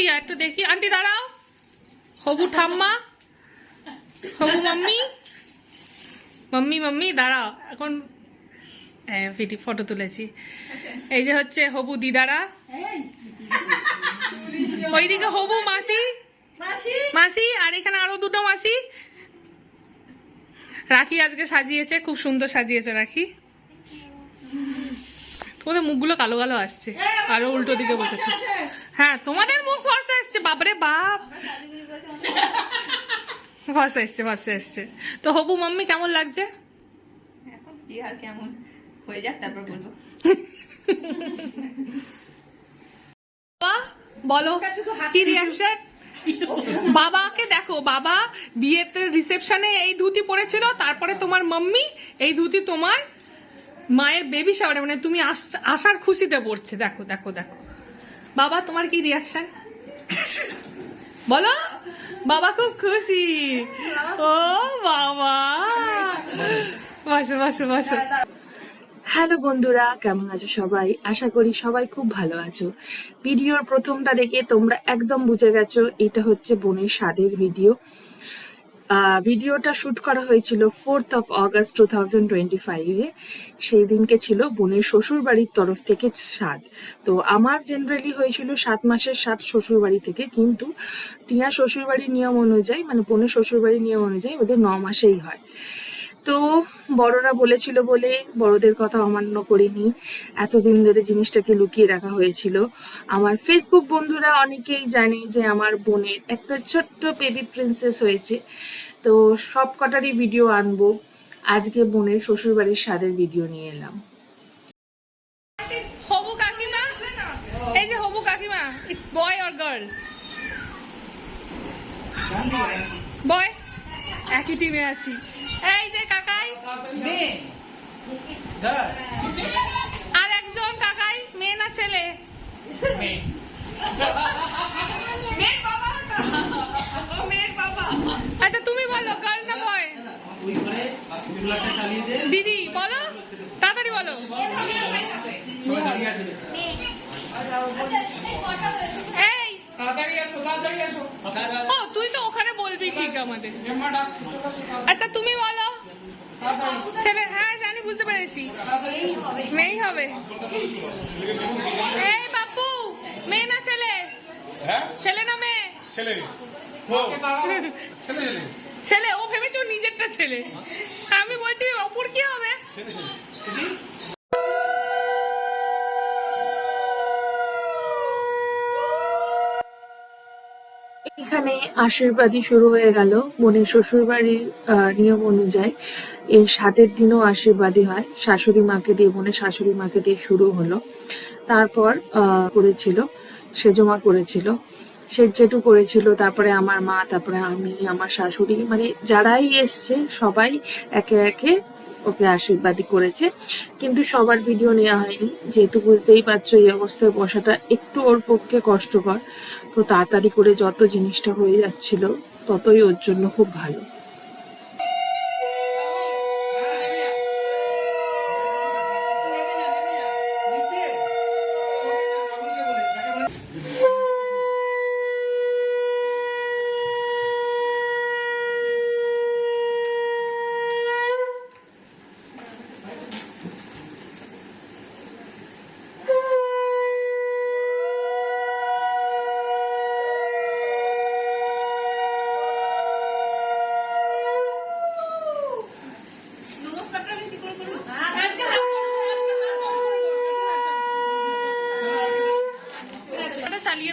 Aunty একটু দেখি। Aunty, দাঁড়াও। হবু ঠাম্মা। হবু মাম্মি। মাম্মি মাম্মি, দাঁড়াও। এখন হ্যাঁ ফিটি, ফটো তুলেছি। এই যে হচ্ছে হবু দিদারা। ওইদিকে হবু মাসি। মাসি, আর এখানে আরও দুটো মাসি। রাখি আজকে সাজিয়েছে, খুব সুন্দর সাজিয়েছে রাখি। তোমাদের মুখগুলো কালো কালো আসছে। আরও উল্টো দিকে বসেছে। হ্যাঁ তোমাদের মুখ ফর্সা এসছে বাপরে বাপ। ফর্সা এসছে ফর্সা এসছে তো হবু মাম্মি কেমন লাগছে? এখন কি আর কেমন? হয়ে যাক তারপর বলব। বাবা বলো কি রিয়াকশন বাবাকে দেখো বাবা বিয়েতে রিসেপশনে এই ধুতি পরেছিল তারপরে তোমার মাম্মি এই ধুতি তোমার মায়ের বেবি শাওয়ারে মানে তুমি আস- আসার খুশিতে পড়ছে। দেখো দেখো দেখো। বাবা, তোমার কি রিয়াকশন বলো। বাবা খুব খুশি। ও বাবা। বসো বসো বসো। হ্যালো বন্ধুরা, কেমন আছো সবাই? আশা করি সবাই খুব ভালো আছো। ভিডিওর প্রথমটা দেখে তোমরা একদম বুঝে গেছো, এটা হচ্ছে বোনের স্বাদের ভিডিও ভিডিওটা শ্যুট করা হয়েছিল fourth of August two thousand twenty ফাইভে সেই দিনকে ছিল বোনের শ্বশুর বাড়ির তরফ থেকে সাত তো আমার জেনারেলি হয়েছিল সাত মাসের সাত শ্বশুর বাড়ি থেকে, কিন্তু টিয়া শ্বশুর বাড়ির নিয়ম অনুযায়ী মানে বোনের শ্বশুর বাড়ির নিয়ম অনুযায়ী ওদের ন মাসেই হয়। তো বড়রা বলেছিল বলে বড়দের কথা অমান্য করিনি। এতদিন ধরে জিনিসটাকে লুকিয়ে রাখা হয়েছিল। আমার ফেসবুক বন্ধুরা অনেকেই জানে যে আমার বোনের একটা ছোট্ট বেবি প্রিন্সেস হয়েছে। তো সব কটারই ভিডিও আনব। আজকে বোনের শ্বশুরবাড়ির স্বাদের ভিডিও নিয়ে এলাম। হবু কাকিমা? এই যে হবু কাকিমা it's boy or girl boy একই টিমে আছি। এই যে কাকাই। আর একজন কাকাই মেয়ে না ছেলে? আচ্ছা তুমি বলো গার্ল না বয় দিদি বলো। তাড়াতাড়ি বলো। এই ও তুই তো ওখানে বলবি ঠিক আমাদের। আচ্ছা তুমি বলো। ছেলে হ্যাঁ জানি বুঝতে পেরেছি। মেয়েই হবে। এই বাপু মেয়ে না ছেলে? হ্যাঁ? ছেলে না মেয়ে? ছেলে ছেলে ও ভেবেছে নিজেরটা ছেলে। আমি বলছি অপুর কি হবে ছেলে ছেলে খুশি এখানে আশীর্বাদই শুরু হয়ে গেল। বোনের শ্বশুরবাড়ির নিয়ম অনুযায়ী এই সাতের দিনও আশীর্বাদই হয়। শাশুড়ি মাকে দিয়ে, বোনের শাশুড়ি মাকে দিয়ে শুরু হলো। তারপর করেছিল, সেজমা করেছিল সে যেটু করেছিল। তারপরে আমার মা, তারপরে আমি, আমার শাশুড়ি মানে যারাই এসছে, সবাই একে একে ওকে আশীর্বাদই করেছে। কিন্তু সবার ভিডিও নেওয়া হয়নি। যেহেতু বুঝতেই পারছ এই অবস্থায় বসাটা একটু ওর পক্ষে কষ্টকর। তো তাড়াতাড়ি করে যত জিনিসটা হয়ে যাচ্ছিল, ততই ওর জন্য খুব ভালো ওটা চালিয়ে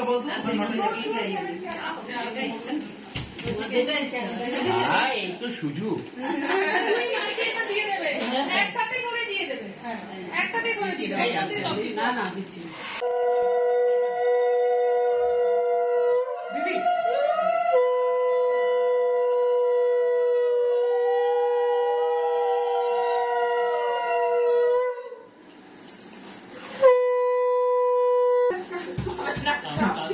যতটা না- এই তো সুযোগ তুই মাকে দিয়ে দেবে। একসাথে করে দিয়ে দেবে। কিছু। না না দিচ্ছি দিদি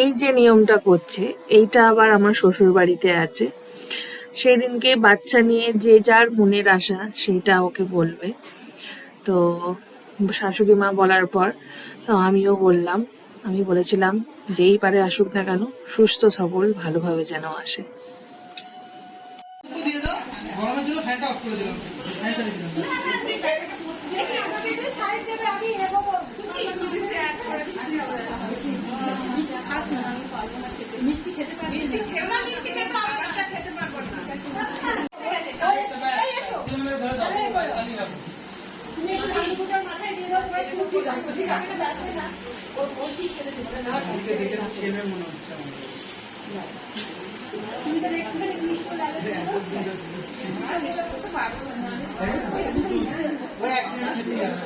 এই যে নিয়মটা করছে, এইটা আবার আমার শ্বশুর বাড়িতে আছে। সেদিনকে বাচ্চা নিয়ে যে যার মনের আশা সেটা ওকে বলবে। তো শাশুড়ি মা বলার পর, তো আমিও বললাম, আমি বলেছিলাম, যেই পারে আসুক না কেন, সুস্থ সবল, ভালোভাবে যেন আসে দিয়ে দাও গরমের জন্য ফ্যানটা অফ করে দিলাম ফ্যান চালিয়ে দিলাম। মিষ্টি খেতে পারবি মিষ্টি খেতে না। মিষ্টি খেতে পারব না। মিনিট ধরে দাও। বাইশ তালি দাও। দেখে দেখে ছেলে মনে হচ্ছে আমার ওই একদিন খেতে যাবে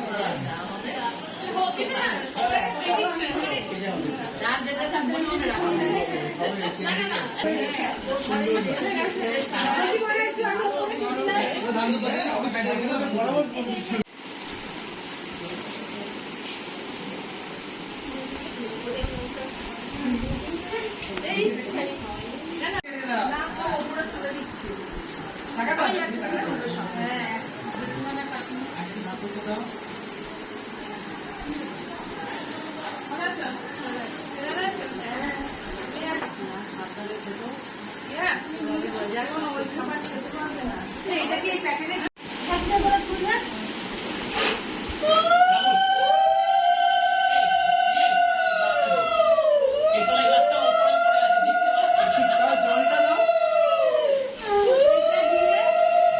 ধান দুধ দিয়ে ওকে ফ্যান চালিয়ে দাও বরাবর টাকা দাও এটা কি এই প্যাকেটে এই তো এই গ্লাসটা উপরে পড়ে আছে দেখতে পাচ্ছি দাও জলটা দাও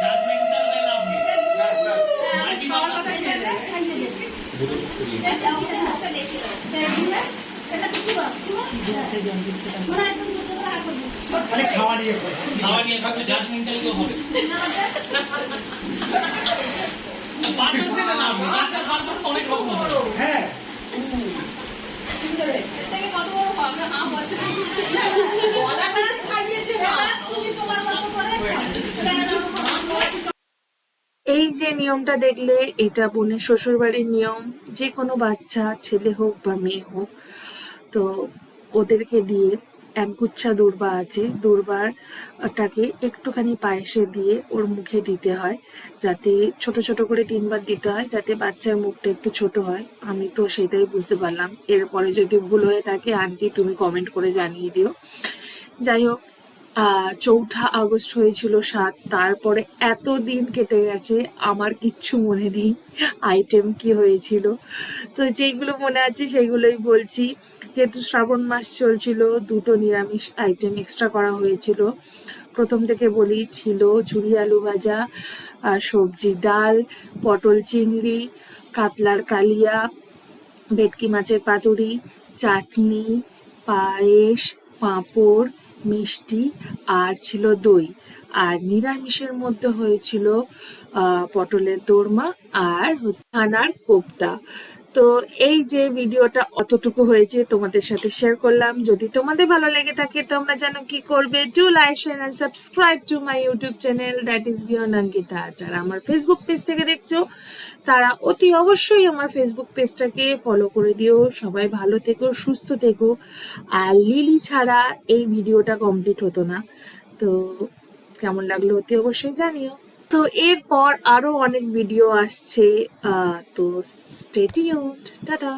জাজমেন্টাল হয়ে লাভ নেই মাইটি মারা ওকে দেখি দাও খালি খাওয়া নিয়ে পড়ে খাওয়া নিয়ে থাকলে জাজমেন্টাল কেউ হবে বারবার সেটা না হবে গ্লাসের বারবার অনেক রকম হবে হ্যাঁ। এই যে নিয়মটা দেখলে এটা বোনের শ্বশুরবাড়ির নিয়ম যে কোনো বাচ্চা ছেলে হোক বা মেয়ে হোক তো ওদেরকে দিয়ে একগুচ্ছা দূর্বা আছে। দূর্বাটাকে একটুখানি পায়েসে দিয়ে ওর মুখে দিতে হয়, যাতে ছোট ছোট করে তিনবার দিতে হয়, যাতে বাচ্চার মুখটা একটু ছোট হয়। আমি তো সেটাই বুঝতে পারলাম। এরপরে যদি ভুল হয়ে থাকে, আন্টি তুমি কমেন্ট করে জানিয়ে দিও। যাই হোক চৌঠা আগস্ট হয়েছিল সাত, তারপরে এত দিন কেটে গেছে, আমার কিচ্ছু মনে নেই আইটেম কি হয়েছিল। তো যেইগুলো মনে আছে সেইগুলোই বলছি, যেহেতু শ্রাবণ মাস চলছিল, দুটো নিরামিষ আইটেম এক্সট্রা করা হয়েছিল। প্রথম থেকে বলি ছিল ঝুরি আলু ভাজা, আর সবজি ডাল, পটল চিংড়ি, কাতলার কালিয়া, ভেটকি মাছের পাতুরি, চাটনি, পায়েস, পাঁপড় মিষ্টি আর ছিল দই। আর নিরামিষের মধ্যে হয়েছিল পটলের দোরমা আর ছানার কোপ্তা। তো এই যে ভিডিওটা অতটুকু হয়েছে, তোমাদের সাথে শেয়ার করলাম। যদি তোমাদের ভালো লেগে থাকে, তোমরা জানো কি করবে। Do like share and subscribe to my YouTube channel that is beyond Ankita যারা আমার ফেসবুক পেজ থেকে দেখছ, তারা অতি অবশ্যই আমার ফেসবুক পেজটাকে ফলো করে দিও। সবাই ভালো থেকো, সুস্থ থেকো। আর লিলি ছাড়া এই ভিডিওটা কমপ্লিট হতো না। তো কেমন লাগল অতি অবশ্যই জানিও। তো এরপর আরও অনেক ভিডিও আসছে তো স্টেটিউড টাটা।